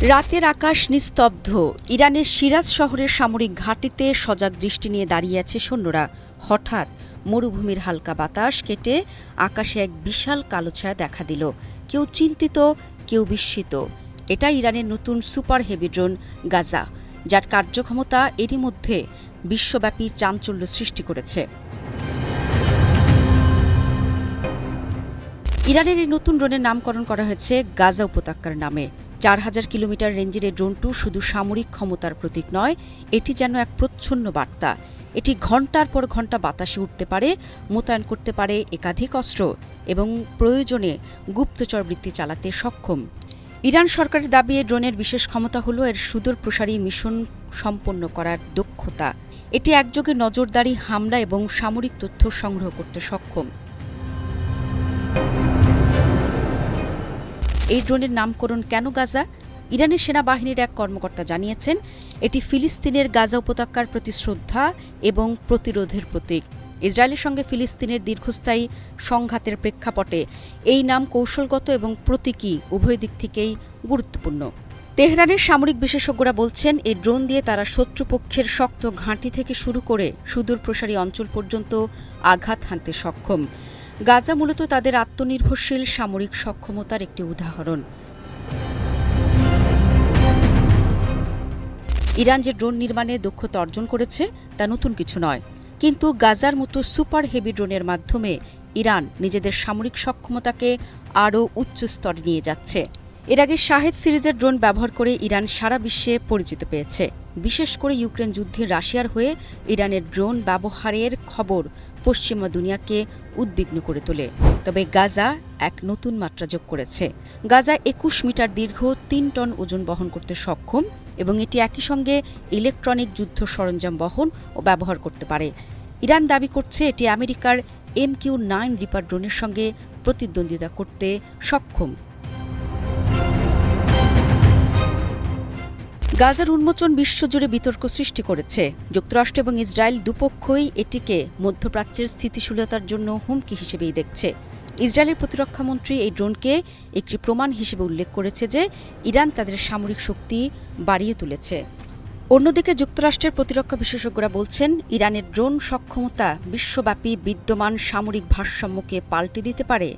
রাতের আকাশ নিস্তব্ধ। ইরানের সিরাজ শহরের সামরিক ঘাঁটিতে সজাগ দৃষ্টি নিয়ে দাঁড়িয়ে আছে সৈন্যরা। হঠাৎ মরুভূমির হালকা বাতাস কেটে আকাশে এক বিশাল কালো ছায়া দেখা দিল। কেউ চিন্তিত, কেউ বিস্মিত। এটা ইরানের নতুন সুপার হেভি ড্রোন গাজা, যার কার্যক্ষমতা এরই মধ্যে বিশ্বব্যাপী চাঞ্চল্য সৃষ্টি করেছে। ইরানের এই নতুন ড্রোনের নামকরণ করা হয়েছে গাজা উপত্যকার নামে। চার হাজার কিলোমিটার রেঞ্জের এই ড্রোনটু শুধু সামরিক ক্ষমতার প্রতীক নয়, এটি যেন এক প্রচ্ছন্ন বার্তা। এটি ঘণ্টার পর ঘণ্টা বাতাসে উঠতে পারে, মোতায়েন করতে পারে একাধিক অস্ত্র এবং প্রয়োজনে গুপ্তচর বৃত্তি চালাতে সক্ষম। ইরান সরকারের দাবি, এই ড্রোনের বিশেষ ক্ষমতা হল এর সুদূর প্রসারী মিশন সম্পন্ন করার দক্ষতা। এটি একযোগে নজরদারি, হামলা এবং সামরিক তথ্য সংগ্রহ করতে সক্ষম। এই ড্রোনের নামকরণ কেন গাজা? ইরানের সেনাবাহিনীর এক কর্মকর্তা জানিয়েছেন, এটি ফিলিস্তিনের গাজা উপত্যকার প্রতি শ্রদ্ধা এবং প্রতিরোধের প্রতীক। ইসরায়েলের সঙ্গে ফিলিস্তিনের দীর্ঘস্থায়ী সংঘাতের প্রেক্ষাপটে এই নাম কৌশলগত এবং প্রতীকী উভয় দিক থেকেই গুরুত্বপূর্ণ। তেহরানের সামরিক বিশেষজ্ঞরা বলছেন, এই ড্রোন দিয়ে তারা শত্রুপক্ষের শক্ত ঘাঁটি থেকে শুরু করে সুদূর প্রসারী অঞ্চল পর্যন্ত আঘাত হানতে সক্ষম। গাজা মূলত তাদের আত্মনির্ভরশীল সামরিক সক্ষমতার একটি উদাহরণ। ইরান যে ড্রোন নির্মাণে দক্ষতা অর্জন করেছে, তা নতুন কিছু নয়। কিন্তু গাজার মতো সুপার হেভি ড্রোনের মাধ্যমে ইরান নিজেদের সামরিক সক্ষমতাকে আরও উচ্চ স্তরে নিয়ে যাচ্ছে। এর আগে শাহেদ সিরিজের ড্রোন ব্যবহার করে ইরান সারা বিশ্বে পরিচিত পেয়েছে। বিশেষ করে ইউক্রেন যুদ্ধে রাশিয়ার হয়ে ইরানের ড্রোন ব্যবহারের খবর পশ্চিমা দুনিয়াকে উদ্বিগ্ন করে তোলে। তবে গাজা এক নতুন মাত্রা যোগ করেছে। গাজা একুশ মিটার দীর্ঘ তিন টন ওজন বহন করতে সক্ষম এবং এটি একই সঙ্গে ইলেকট্রনিক যুদ্ধ সরঞ্জাম বহন ও ব্যবহার করতে পারে। ইরান দাবি করছে এটি আমেরিকার এম কিউ নাইন রিপার ড্রোনের সঙ্গে প্রতিদ্বন্দ্বিতা করতে সক্ষম। গাজার উন্মোচন বিশ্বজুড়ে বিতর্ক সৃষ্টি করেছে। যুক্তরাষ্ট্র এবং ইসরায়েল দুপক্ষই এটিকে মধ্যপ্রাচ্যের স্থিতিশীলতার জন্য হুমকি হিসেবেই দেখছে। ইসরায়েলের প্রতিরক্ষামন্ত্রী এই ড্রোনকে একটি প্রমাণ হিসেবে উল্লেখ করেছে যে, ইরান তাদের সামরিক শক্তি বাড়িয়ে তুলেছে। অন্যদিকে যুক্তরাষ্ট্রের প্রতিরক্ষা বিশেষজ্ঞরা বলছেন, ইরানের ড্রোন সক্ষমতা বিশ্বব্যাপী বিদ্যমান সামরিক ভারসাম্যকে পাল্টে দিতে পারে।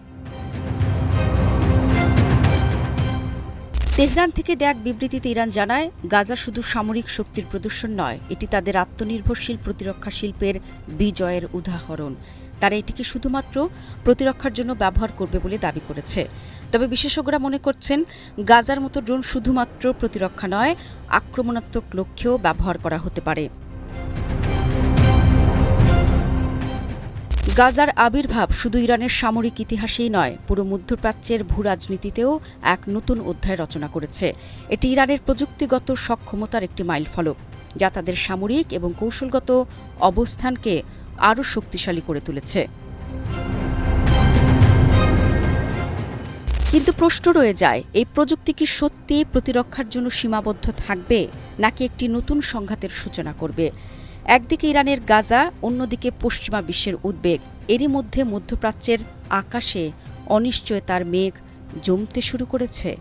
তেহরান থেকে দেয়া বিবৃতিতে ইরান জানায়, গাজা শুধু সামরিক শক্তির প্রদর্শন নয়, এটি তাদের আত্মনির্ভরশীল প্রতিরক্ষা শিল্পের বিজয়ের উদাহরণ। তারা এটিকে শুধুমাত্র প্রতিরক্ষার জন্য ব্যবহার করবে বলে দাবি করেছে। তবে বিশেষজ্ঞরা মনে করছেন, গাজার মতো ড্রোন শুধুমাত্র প্রতিরক্ষা নয়, আক্রমণাত্মক লক্ষ্যেও ব্যবহার করা হতে পারে। গাজার আবির্ভাব শুধু ইরানের সামরিক ইতিহাসেই নয়, পুরো মধ্যপ্রাচ্যের ভূরাজনীতিতেও এক নতুন অধ্যায় রচনা করেছে। এটি ইরানের প্রযুক্তিগত সক্ষমতার একটি মাইলফলক যা তাদের সামরিক এবং কৌশলগত অবস্থানকে আরও শক্তিশালী করে তুলেছে। কিন্তু প্রশ্ন রয়ে যায়, এই প্রযুক্তি কি সত্যি প্রতিরক্ষার জন্য সীমাবদ্ধ থাকবে, নাকি একটি নতুন সংঘাতের সূচনা করবে? একদিকে ইরানের গাজা, অন্যদিকে পশ্চিমা বিশ্বের উদ্বেগ। এরই মধ্যে মধ্যপ্রাচ্যের আকাশে অনিশ্চয়তার মেঘ জমতে শুরু করেছে।